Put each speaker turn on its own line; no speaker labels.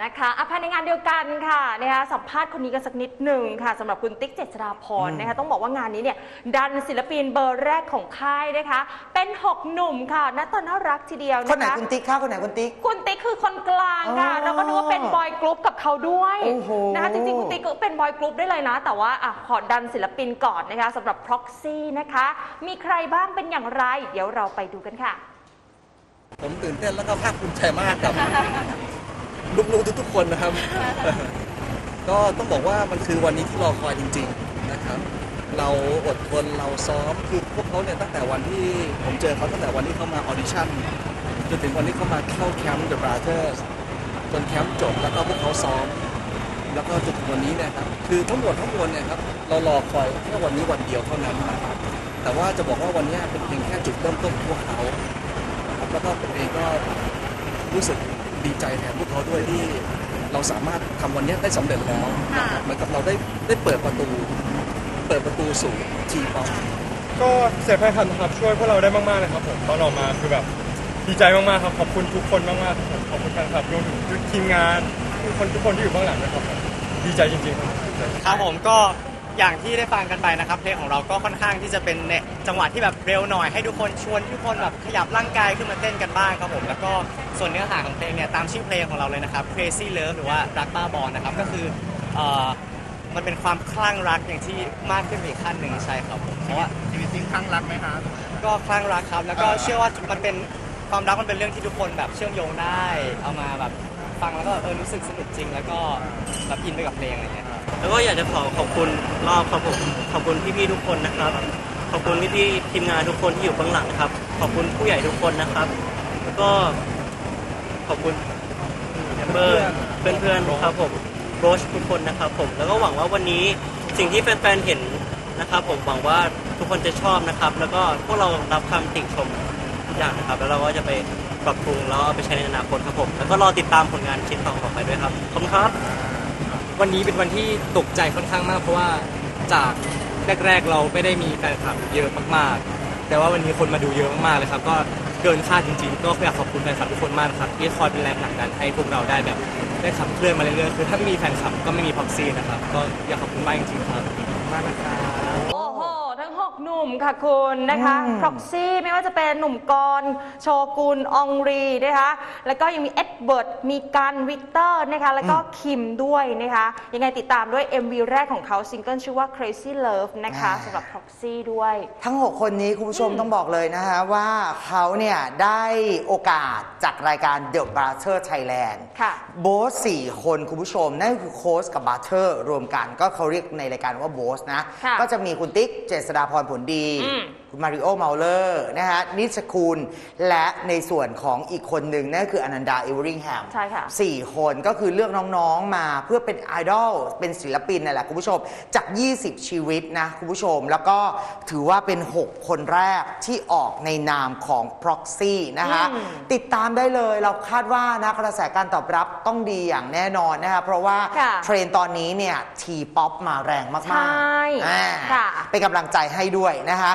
นะคะอะภายในงานเดียวกันค่ะนะคะสัมภาษณ์คนนี้กันสักนิดหนึ่งค่ะสำหรับคุณติ๊กเจษฎาพรนะคะต้องบอกว่างานนี้เนี่ยดันศิลปินเบอร์แรกของค่ายนะคะ เป็น 6 หนุ่มค่ะหน้าตาน่ารักทีเดียว
คนไหน
นะคะ
คุณติ๊กคะคนไหนคุณติ๊ก
คุณติ๊กคือคนกลางค่ะ
อ๋อ
เราก็นึกว่าเป็นบอยกรุ๊ปกับเขาด้วย
โอ้โห
นะคะจริงๆคุณติ๊กก็เป็นบอยกรุ๊ปได้เลยนะ แต่ว่าอะขอดันศิลปินก่อนนะคะสำหรับ Proxy นะคะ มีใครบ้างเป็นอย่างไร เดี๋ยวเราไปดูกันค่ะ
ผมตื่นเต้นแล้วก็ภาคภูมิใจมากกับ ลูกๆทุกๆคนนะครับ ก็ต้องบอกว่ามันคือวันนี้ที่รอคอยจริง ๆนะครับ เราอดทนเราซ้อมคือพวกเขาเนี่ยตั้งแต่วันที่ผมเจอเขาตั้งแต่วันที่เขามาออดิชั่นจนถึงวันที่เขามาเข้าแคมป์ The Brothers จนแคมป์จบแล้วก็พวกเขาซ้อม แล้วก็จนถึงวันนี้เนะครับ คือทั้งหมดทั้งมวลเนี่ยครับเรารอคอยแค่วันนี้วันเดียวเท่านั้นนะครับแต่ว่าจะบอกว่าวันนี้เป็นเพียงแค่จุดเริ่มต้นของพวกเขานะครับแล้วก็ผมเองก็รู้สึก ดีใจแทนพวกเขาด้วยที่เราสามารถทำวันนี้ได้สำเร็จแล้วนะครับเหมือนกับเราได้ได้เปิดประตู เปิดประตูสู่ทีป๊อป
ก็เสียแฟนคลับนะครับช่วยพวกเราได้มากๆเลยครับผมตอนออกมาคือแบบดีใจมากๆครับขอบคุณทุกคนมากๆครับผมขอบคุณแฟนคลับรวมถึงทีมงานทุกคนทุกคนที่อยู่เบื้องหลังนะครับผมดีใจจริงๆครับดีใจ
ครับผมก็ อย่างที่ได้ฟังกันไปนะครับ เพลงของเราก็ค่อนข้างที่จะเป็นในจังหวะที่แบบเร็วหน่อยให้ทุกคนชวนทุกคนแบบขยับร่างกายขึ้นมาเต้นกันบ้างครับผมแล้วก็ส่วนเนื้อหาของเพลงเนี่ยตามชื่อเพลงของเราเลยนะครับ Crazy Love หรือว่ารักบ้าบอลนะครับก็คือเอ่อมันเป็นความคลั่งรักอย่างที่มากขึ้นไปอีกขั้นหนึ่งใช่ครับผมเพราะว่า
ชีวิตจริงครั้งรักไหมครับ
ก็คลั่งรักครับ แล้วก็เชื่อว่ามันเป็นความรักมันเป็นเรื่องที่ทุกคนแบบเชื่อมโยงได้ เอามาแบบ ฟังแล้วก็เออรู้สึกสนุกจริง แล้วก็แบบอินไปกับเพลงอะไรอย่างเงี้ย
แล้วก็อยากจะขอขอบคุณรอบครับผมขอบคุณพี่ๆทุกคนนะครับ ขอบคุณพี่ๆทีมงานทุกคนที่อยู่เบื้องหลังนะครับ ขอบคุณผู้ใหญ่ทุกคนนะครับ แล้วก็ขอบคุณแอมเบอร์เพื่อนๆครับผมโรชทุกคนนะครับผมแล้วก็หวังว่าวันนี้สิ่งที่แฟนๆเห็นนะครับผมหวังว่าทุกคนจะชอบนะครับ แล้วก็พวกเรารับคำติชมทุกอย่างนะครับ แล้วเราก็จะไป ปรับปรุงแล้วเอาไปใช้ในอนาคตครับผม แล้วก็รอติดตามผลงานชิ้นต่อๆไปด้วยครับขอบคุณครับ
วันนี้เป็นวันที่ตกใจค่อนข้างมาก เพราะว่าจากแรก ๆ เราไม่ได้มีแฟนคลับเยอะมากๆ แต่ว่าวันนี้คนมาดูเยอะมากๆเลยครับ ก็เกินคาดจริงๆ ก็อยากขอบคุณแฟนคลับทุกคนมากนะครับที่คอยเป็นแรงผลักดันให้พวกเราได้แบบได้ขับเคลื่อนมาเรื่อยๆคือถ้าไม่มีแฟนคลับก็ไม่มีพ็อกซี่นะครับก็อยากขอบคุณมากจริงๆครับ มากนะครับ
โอ้โหทั้ง6 หนุ่มค่ะคุณนะคะ
อืม
Proxy ไม่ว่าจะเป็นหนุ่มกรณ์โชกุนอองรีนะคะแล้วก็ยังมีเอ็ดเบิร์ดมีกันวิกเตอร์นะคะแล้วก็คิมด้วยนะคะยังไงติดตามด้วย MV แรกของเขาซิงเกิลชื่อว่า Crazy Love นะคะสำหรับ Proxy ด้วย
ทั้ง 6 คนนี้คุณผู้ชมต้องบอกเลยนะฮะว่าเขาเนี่ยได้โอกาสจากรายการ The Brother Thailand
ค่ะ
โบสสี่คนคุณผู้ชม นั่นคือโค้ชกับบัตเตอร์รวมกันก็เขาเรียกในรายการว่าโบสนะ
ค่ะ
ก็จะมีคุณติ๊กเจษฎาพรผลดี
อ
คุณมาริโอเมาเลอร์นะฮะนิชคุณและในส่วนของอีกคนหนึ่งนั่นคืออนันดาเอเวอริงแฮม
ใช่ค่ะ
สี่คนก็คือเลือกน้องๆมาเพื่อเป็นไอดอลเป็นศิลปินนั่นแหละคุณผู้ชม จาก 20 ชีวิตนะคุณผู้ชม แล้วก็ถือว่าเป็น 6 คนแรกที่ออกในนามของ Proxy นะคะ
อืม
ติดตามได้เลยเราคาดว่านะกระแสการตอบรับต้องดีอย่างแน่นอนนะคะเพราะว่า
ค่ะ
เทรนด์ตอนนี้เนี่ยทีป๊อปมาแรงมากๆ
ใช่
อ่า
ค่ะ
เป็นกำลังใจให้ด้วยนะคะ